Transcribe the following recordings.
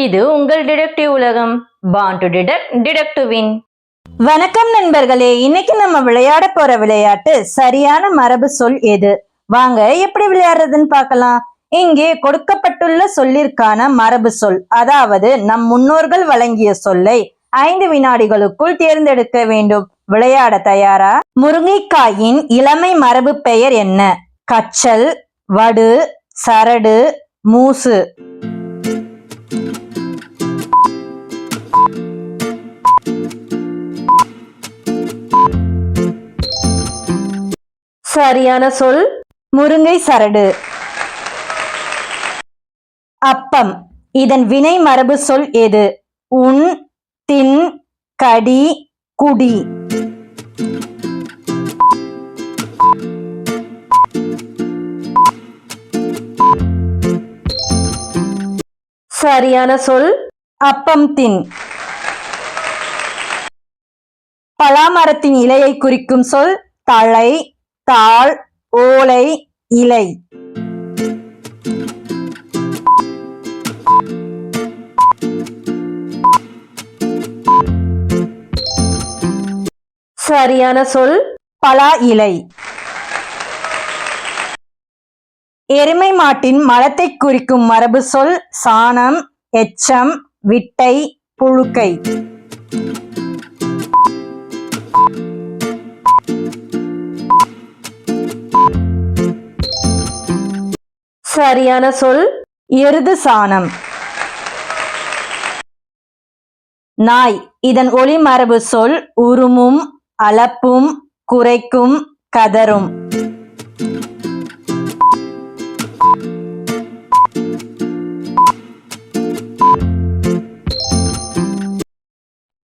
இது உங்கள் டிடெக்டிவ் உலகம். பான் டு டிடெக்ட் டிடெக்டிவின் வின் வணக்கம் நண்பர்களே. இன்னைக்கு நம்ம விளையாட போற விளையாட்டு சரியான மரபு சொல் எது? வாங்க எப்படி விளையாடுறதுன்னு பார்க்கலாம். இங்கே கொடுக்கப்பட்டுள்ள சொல்லிற்கான மரபு சொல் அதாவது நம் முன்னோர்கள் வழங்கிய சொல்லை ஐந்து வினாடிகளுக்குள் தேர்ந்தெடுக்க வேண்டும். விளையாட தயாரா? முருங்கைக்காயின் இளமை மரபு பெயர் என்ன? கச்சல் வடு சரடு மூசு. சரியான சொல் முருங்கை சரடு. அப்பம் இதன் வினை மரபு சொல் எது? உன் தின் கடி குடி. சரியான சொல் அப்பம் தின். பலாமரத்தின் இலையை குறிக்கும் சொல் தழை. தாள் ஓலை இலை. சரியான சொல் பலா இலை. எருமை மாட்டின் மலத்தை குறிக்கும் மரபு சொல் சாணம் எச்சம் விட்டை புழுக்கை. சரியான சொல் எருது சாணம். நாய் இதன் ஒளி மரபு சொல் உருமும் அளப்பும் குறைக்கும் கதரும்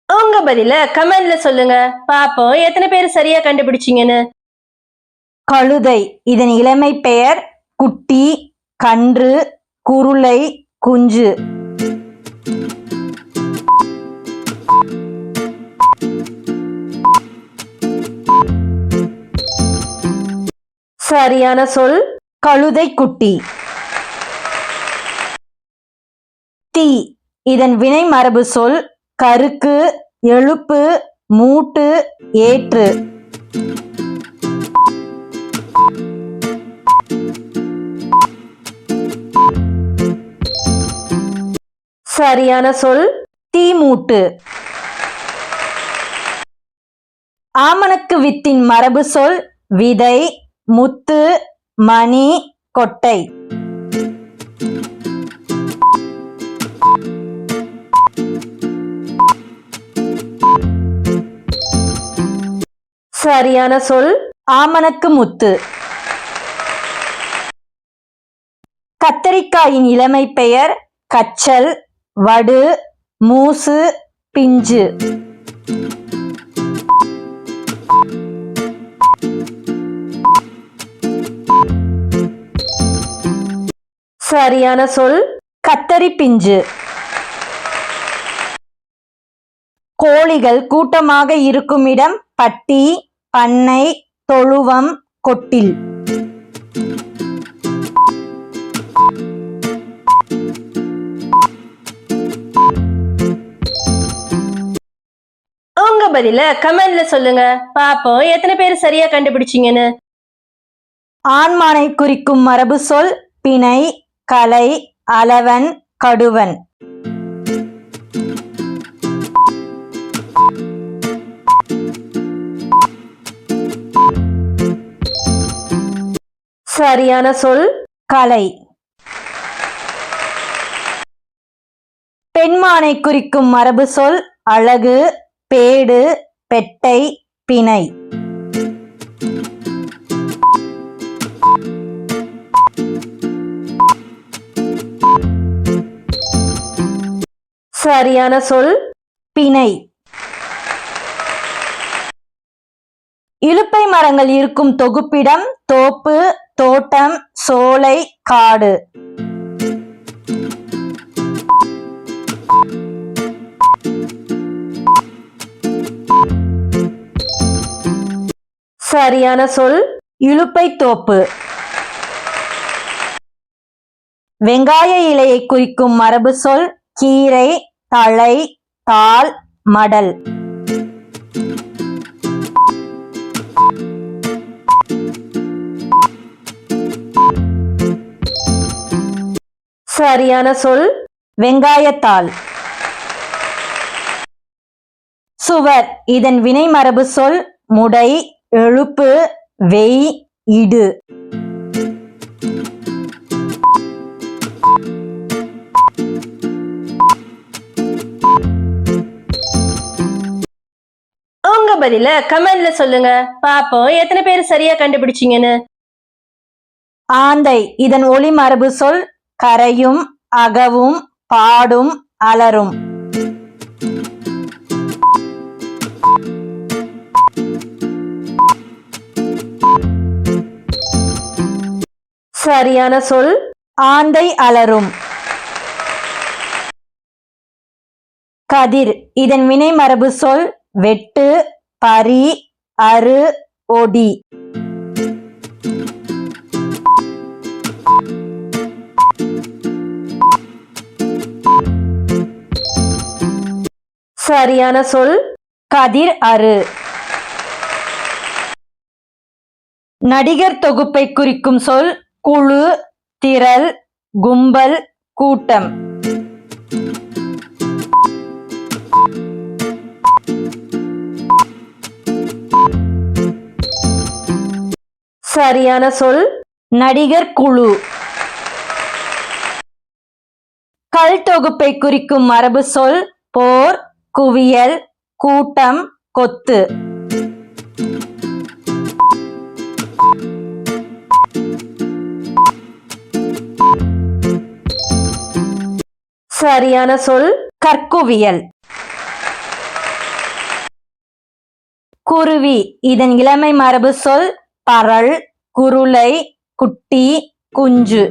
உங்க பதில கமெண்ட்ல சொல்லுங்க. பாப்போம் எத்தனை பேர் சரியா கண்டுபிடிச்சீங்கன்னு? கழுதை இதன் இளமை பெயர் குட்டி கன்று குருளை குஞ்சு. சரியான சொல் கழுதை குட்டி. தீ. இதன் வினை மரபு சொல் கருக்கு எழுப்பு மூட்டு ஏற்று. சரியான சொல் தீமூட்டு. ஆமணக்கு வித்தின் மரபு சொல் விதை முத்து மணி கொட்டை. சரியான சொல் ஆமணக்கு முத்து. கத்தரிக்காயின் இளமை பெயர் கச்சல் வடு மூசு பிஞ்சு. சரியான சொல் கத்தரி பிஞ்சு. கோழிகள் கூட்டமாக இருக்கும் இடம் பட்டி பண்ணை தொழுவம் கொட்டில். பதில கமெண்ட்ல சொல்லுங்க. பாப்போம் எத்தனை பேர் சரியா கண்டுபிடிச்சீங்கன்னு. ஆண்மானை குறிக்கும் மரபு சொல் பிணை கலை அளவன் கடுவன். சரியான சொல் கலை. பெண்மானை குறிக்கும் மரபு சொல் அழகு பேடு பெட்டை பிணை. சரியான சொல் பிணை. இலுப்பை மரங்கள் இருக்கும் தொகுப்பிடம் தோப்பு தோட்டம் சோலை காடு. சரியான சொல் இழுப்பை தோப்பு. வெங்காய இலையை குறிக்கும் மரபு சொல் கீரை தழை தாள் மடல். சரியான சொல் வெங்காயத்தாள். சுவர் இதன் வினை மரபு சொல் முடை எழுப்பு வெய் இடு. உங்க பதில கமெண்ட்ல சொல்லுங்க. பாப்போம் எத்தனை பேர் சரியா கண்டுபிடிச்சீங்கன்னு. ஆந்தை இதன் ஒளி மரபு சொல் கரையும் அகவும் பாடும் அலரும். சரியான சொல் ஆந்தை அலரும். கதிர் இதன் வினை மரபு சொல் வெட்டு பரி அரு ஒடி. சரியான சொல் கதிர் அரு நடிகர் தொகுப்பை குறிக்கும் சொல் குழு திரள் கும்பல் கூட்டம். சரியான சொல் நடிகர் குழு. கல் தொகுப்பை குறிக்கும் மரபு சொல் போர் குவியல் கூட்டம் கொத்து. சரியான சொல் கற்குவியல். குருவி இதன் இளமை மரபு சொல் பரல் குருளை குட்டி குஞ்சு.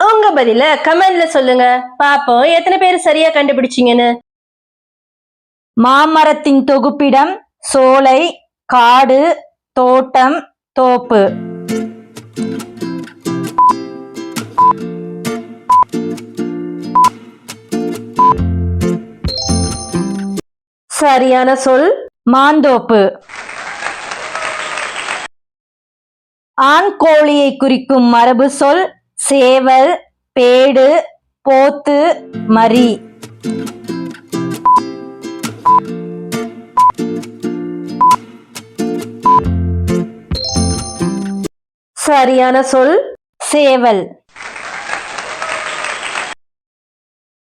உங்க பதில கமெண்ட்ல சொல்லுங்க. பாப்போம் எத்தனை பேர் சரியா கண்டுபிடிச்சீங்கன்னு. மாமரத்தின் தொகுப்பிடம் சோலை காடு தோட்டம் தோப்பு. சரியான சொல் மாந்தோப்பு. ஆண் கோழியை குறிக்கும் மரபு சொல் சேவல் பேடு போத்து மரி சரியான சொல் சேவல்.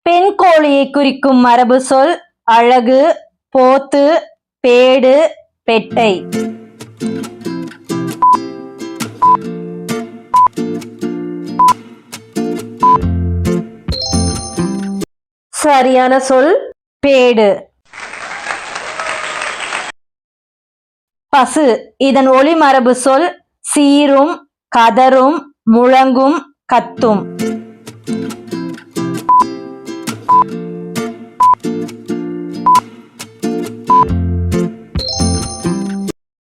பெண் கோழியை குறிக்கும் மரபு சொல் அழகு போத்து பேடு பெட்டை. சரியான சொல் பேடு. பசு இதன் ஒளி மரபு சொல் சீரும் கதரும் முழங்கும் கத்தும்.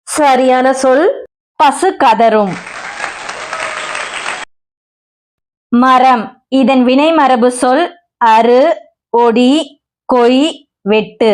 சரியான சொல் பசு கதரும். மரம் இதன் வினை மரபு சொல் அரு ஒடி கொய் வெட்டு.